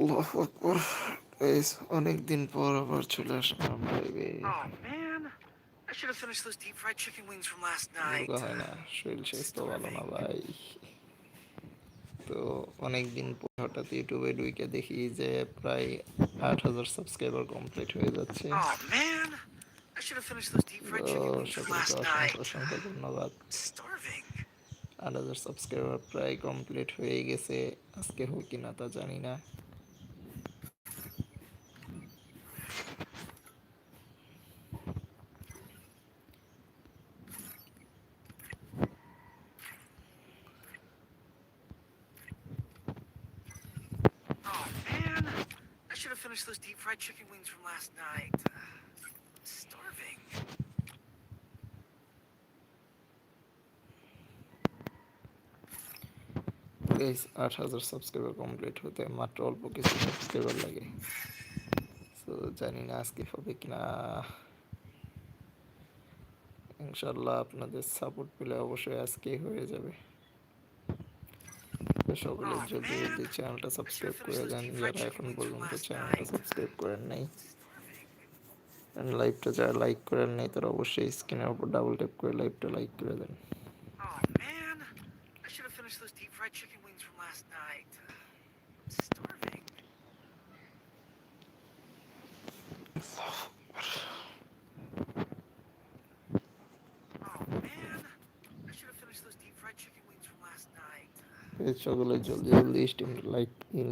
আল্লাহ আকবর অনেক দিন পর আবার চলে আসলাম লাইভে Oh man, I should have finished those deep fried chicken wings from last night. না শরীর স্বাস্থ্য ভালো না ভাই। তো অনেক দিন পর হঠাৎ ইউটিউবে ঢুকে দেখি যে প্রায় আট হাজার সাবস্ক্রাইবার কমপ্লিট হয়ে যাচ্ছে। Oh অসংখ্য ধন্যবাদ. আট হাজার সাবস্ক্রাইবার প্রায় কমপ্লিট হয়ে গেছে আজকে হোক কিনা তা জানি না। Should have finished those deep fried chicken wings from last night. Starving. Guys আট হাজার সাবস্ক্রাইবার কমপ্লিট হতে মাত্র অল্প কিছু সাবস্ক্রাইবার লাগে তো জানি না আজকে হবে কিনা ইনশাল্লাহ আপনাদের সাপোর্ট পেলে অবশ্যই আজকেই হয়ে যাবে সকলে যদি যদি চ্যানেলটা সাবস্ক্রাইব করে দেন যারা এখন পর্যন্ত চ্যানেলটা সাবস্ক্রাইব করেন নাই লাইভটা যারা লাইক করেন নাই তারা অবশ্যই স্ক্রিনের উপর ডাবল ট্যাপ করে লাইভটা লাইক করে দেন। Oh man, I should have finished those deep fried chicken wings from last night. Starving. Oh man, I should have finished those deep fried chicken wings from last এই সকলে জলদি জলদি steam like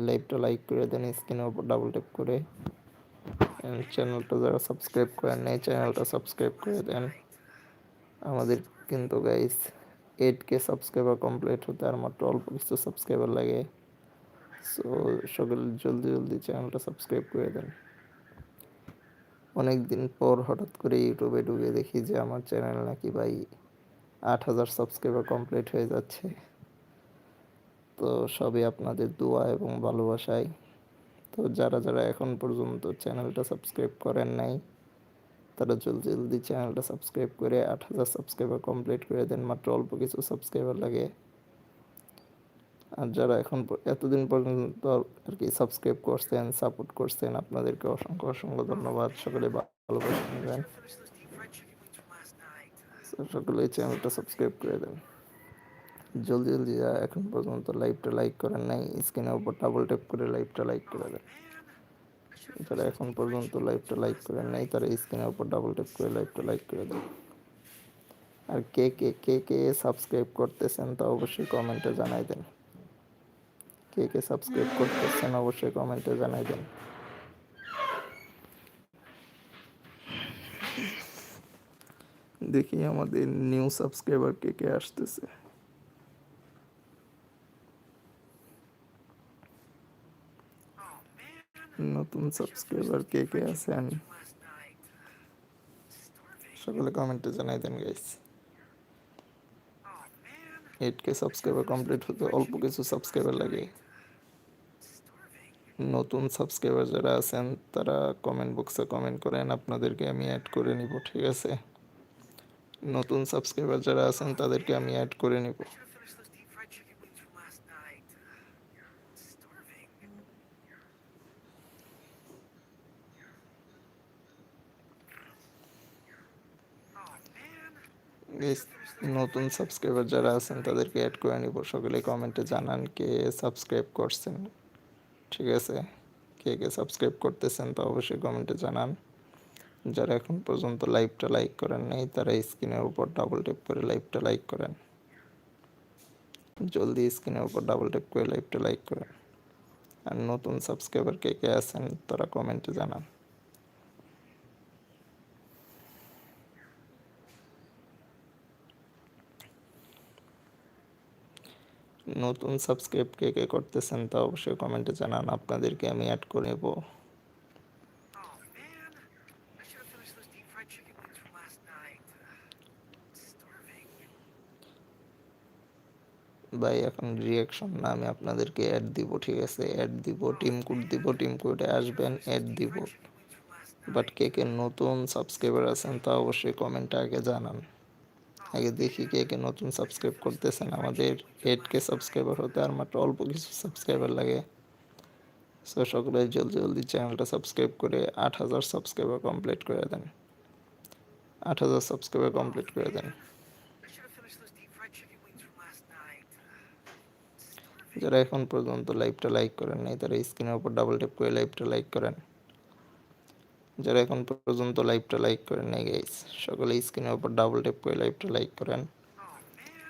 লাইভটা like করে দেন স্ক্রিনের উপর double tap করে। চ্যানেলটা যারা সাবস্ক্রাইব করেন নাই চ্যানেলটা সাবস্ক্রাইব করে দেন। আমাদের কিন্তু guys eight K subscriber complete হতে আর মাত্র অল্প কিছু সাবস্ক্রাইবার লাগে। সো সকলে জলদি জলদি চ্যানেলটা সাবস্ক্রাইব করে দেন। অনেক দিন পর হঠাৎ করে ইউটিউবে ঢুকে দেখি যে আমার চ্যানেল নাকি ভাই আট হাজার সাবস্ক্রাইবার কমপ্লিট হয়ে যাচ্ছে। তো সবই আপনাদের দোয়া এবং ভালোবাসায়। তো যারা যারা এখন পর্যন্ত চ্যানেলটা সাবস্ক্রাইব করেন নাই, তারা জলদি জলদি চ্যানেলটা সাবস্ক্রাইব করে আট হাজার সাবস্ক্রাইবার কমপ্লিট করে দেন, মাত্র অল্প কিছু সাবস্ক্রাইবার লাগে। আর যারা এখন এতদিন পর্যন্ত আর কি সাবস্ক্রাইব করছেন, সাপোর্ট করছেন, আপনাদেরকে অসংখ্য অসংখ্য ধন্যবাদ। সকলে ভালোবাসা নেবেন। সকলে চ্যানেলটা সাবস্ক্রাইব করে দেন। জলদি জলদি যা এখন পর্যন্ত লাইভটা লাইক করেন নাই স্ক্রিনের উপর ডাবল ট্যাপ করে লাইভটা লাইক করে দেন। যারা এখন পর্যন্ত লাইভটা লাইক করেন নাই তারা স্ক্রিনের উপর ডাবল ট্যাপ করে লাইভটা লাইক করে দেন। আর কে কে কে কে সাবস্ক্রাইব করতেছেন তা অবশ্যই কমেন্টে জানাই দেন। কে কে সাবস্ক্রাইব করতেছেন অবশ্যই কমেন্টে জানাই দেন। দেখি আমাদের নিউ সাবস্ক্রাইবার কে কে আসতেছে। নতুন সাবস্ক্রাইবার কে কে আছেন সকলে কমেন্টে জানাই দেন guys eight K subscriber complete হতে অল্প কিছু সাবস্ক্রাইবার লাগে নতুন সাবস্ক্রাইবার যারা আছেন তারা কমেন্ট বক্সে কমেন্ট করেন আপনাদেরকে আমি অ্যাড করে নিব ঠিক আছে নতুন সাবস্ক্রাইবার যারা আছেন তাদেরকে আমি অ্যাড করে নিব Should have finished those deep fried chicken wings from last night. Starving. Oh man, Guys, নতুন সাবস্ক্রাইবার যারা আছেন, তাদেরকে অ্যাড করে নিব। সকলে কমেন্টে জানান কে সাবস্ক্রাইব করছেন। ঠিক আছে? কে কে সাবস্ক্রাইব করতেছেন, তা অবশ্যই কমেন্টে জানান। যারা এখন পর্যন্ত লাইভটা লাইক করেন নাই, তারা স্ক্রিনের উপর ডাবল ট্যাপ করে লাইভটা লাইক করেন। জলদি স্ক্রিনের উপর ডাবল ট্যাপ করে লাইভটা লাইক করেন। আর নতুন সাবস্ক্রাইবার কে কে আছেন, তারা কমেন্টে জানান। নতুন সাবস্ক্রাইব কে কে করতেছেন তা অবশ্যই কমেন্টে জানান, আপনাদেরকে আমি অ্যাড করে নেব. ভাই, এখন রিয়াকশন না, আমি আপনাদেরকে অ্যাড দিব, ঠিক আছে অ্যাড দিব টিম কোড দিব টিম কোডে আসবেন অ্যাড দিব. বাট কে কে নতুন সাবস্ক্রাইবার আছেন তা অবশ্যই কমেন্টে আগে জানান আগে দেখি কে কে নতুন সাবস্ক্রাইব করতেছেন। আমাদের কে সাবস্ক্রাইবার হতে আর মাত্র অল্প কিছু সাবস্ক্রাইবার লাগে। সো সকলে জলদি জলদি চ্যানেলটা সাবস্ক্রাইব করে আট হাজার সাবস্ক্রাইবার কমপ্লিট করে দেন। আট হাজার সাবস্ক্রাইবার কমপ্লিট করে দেন. যারা এখন পর্যন্ত লাইভটা লাইক করেন নাই, তারা স্ক্রিনের উপর ডাবল ট্যাপ করে লাইভটা লাইক করেন। যারা এখন পর্যন্ত লাইভটা লাইক করেন নাই গাইস সকলে স্ক্রিনের উপর ডাবল ট্যাপ করে লাইভটা লাইক করেন।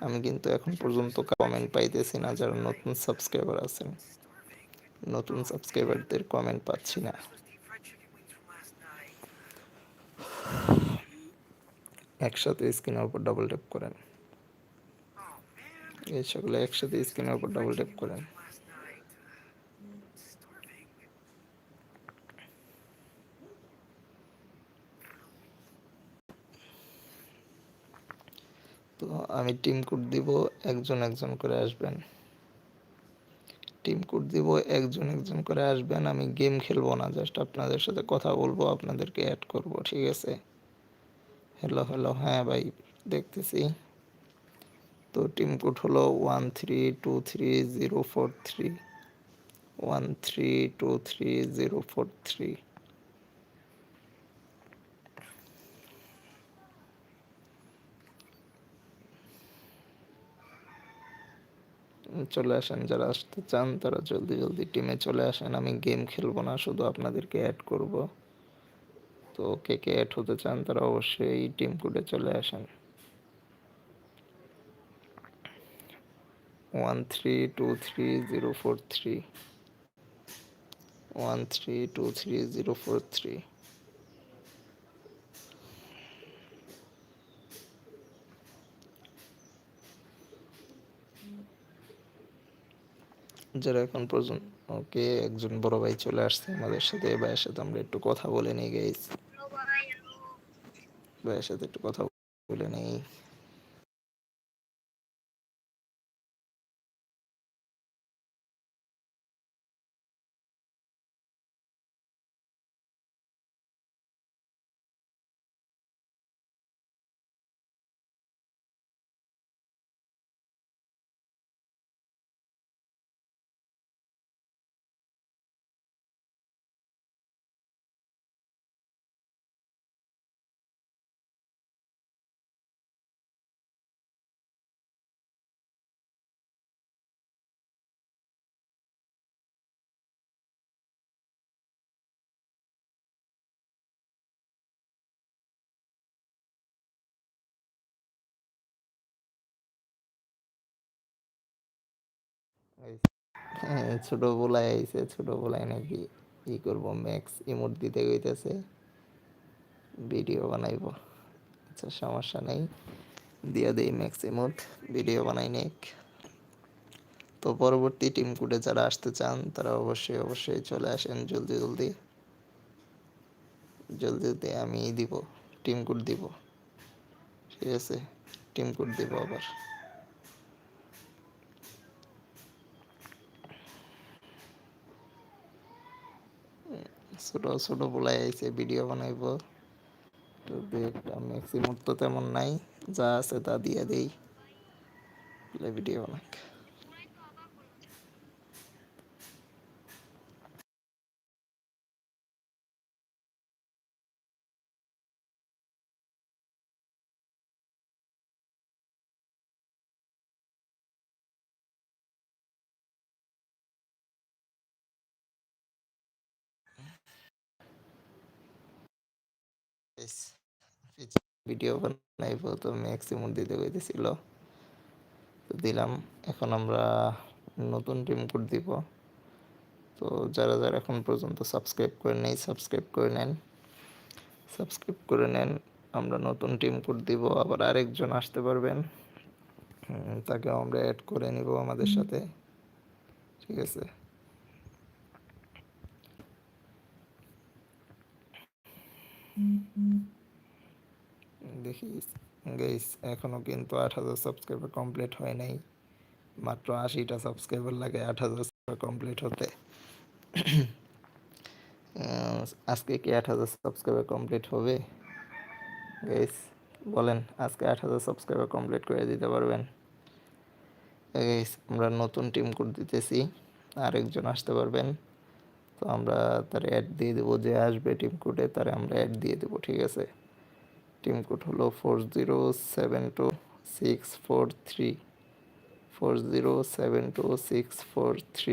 আমি কিন্তু এখন পর্যন্ত কমেন্ট পাইতেছি না, যারা নতুন সাবস্ক্রাইবার আছেন। নতুন সাবস্ক্রাইবারদের কমেন্ট পাচ্ছি না. একসাথে স্ক্রিনের উপর ডাবল ট্যাপ করেন। এই সকলে একসাথে স্ক্রিনের উপর ডাবল ট্যাপ করেন from last night. Starving. তো আমি টিম কোড দিব, একজন একজন করে আসবেন। টিম কোড দিব, একজন একজন করে আসবেন। আমি গেম খেলব না জাস্ট আপনাদের সাথে কথা বলব, আপনাদেরকে অ্যাড করব, ঠিক আছে? হ্যালো হ্যালো হ্যাঁ ভাই, দেখতেছি। তো টিম কোড হলো one three two three zero four three one three two three zero four three চলে আসেন, যারা আসতে চান তারা জলদি জলদি টিমে চলে আসেন। আমি গেম খেলব না, শুধু আপনাদেরকে অ্যাড করব। তো কে কে অ্যাড হতে চান তারা অবশ্যই টিম কোডে চলে আসেন। One three two three zero four three one three two three zero four three যারা এখন পর্যন্ত ওকে একজন বড় ভাই চলে আসছে আমাদের সাথে, ভাইয়ের সাথে আমরা একটু কথা বলে নিই গেছি ভাইয়ের সাথে একটু কথা বলে নেই। হ্যাঁ ছোট বলাই আইছে ছোট বলাই নাকি ই করব ম্যাক্স ইমোট দিতে কইতেছে ভিডিও বানাইবো। আচ্ছা সমস্যা নেই। দিয়া দেই ম্যাক্স ইমোট ভিডিও বানাই নেক। তো পরবর্তী টিম কোডে যারা আসতে চান, তারা অবশ্যই অবশ্যই চলে আসেন, জলদি জলদি। জলদি জলদি আমি দিব টিম কোড দিব। ঠিক আছে? টিম কোড দিব আবার। ছোট ছোট বলাই আইছে ভিডিও বানাইব। তো একটা ম্যাক্সিমাম তো তেমন নাই, যা আছে তা দিয়ে দেই। ভিডিও বানাক। ভিডিও বানাইবো তো ম্যাক্সিমাম দিতে কইতেছিল। তো দিলাম এখন আমরা নতুন টিম কোড দিব। তো যারা যারা এখন পর্যন্ত সাবস্ক্রাইব করে নেই সাবস্ক্রাইব করে নেন। সাবস্ক্রাইব করে নেন আমরা নতুন টিম কোড দিব আবার আরেকজন আসতে পারবেন। তাকে আমরা অ্যাড করে নিব আমাদের সাথে। ঠিক আছে? দেখি গাইস, এখনও কিন্তু আট হাজার সাবস্ক্রাইবার কমপ্লিট হয় নাই। মাত্র আশিটা সাবস্ক্রাইবার লাগে আট হাজার কমপ্লিট হতে। আজকে কি আট হাজার সাবস্ক্রাইবার কমপ্লিট হবে? গাইস, বলেন, আজকে আট হাজার সাবস্ক্রাইবার কমপ্লিট করে দিতে পারবেন। গাইস, আমরা নতুন টিম কোড দিতেছি। আরেকজন আসতে পারবেন। তো আমরা তার অ্যাড দিয়ে দেবো যে আসবে টিম কোডে তার আমরা অ্যাড দিয়ে দেবো, ঠিক আছে? টিম কোড হলো four zero seven two six four three four zero seven two six four three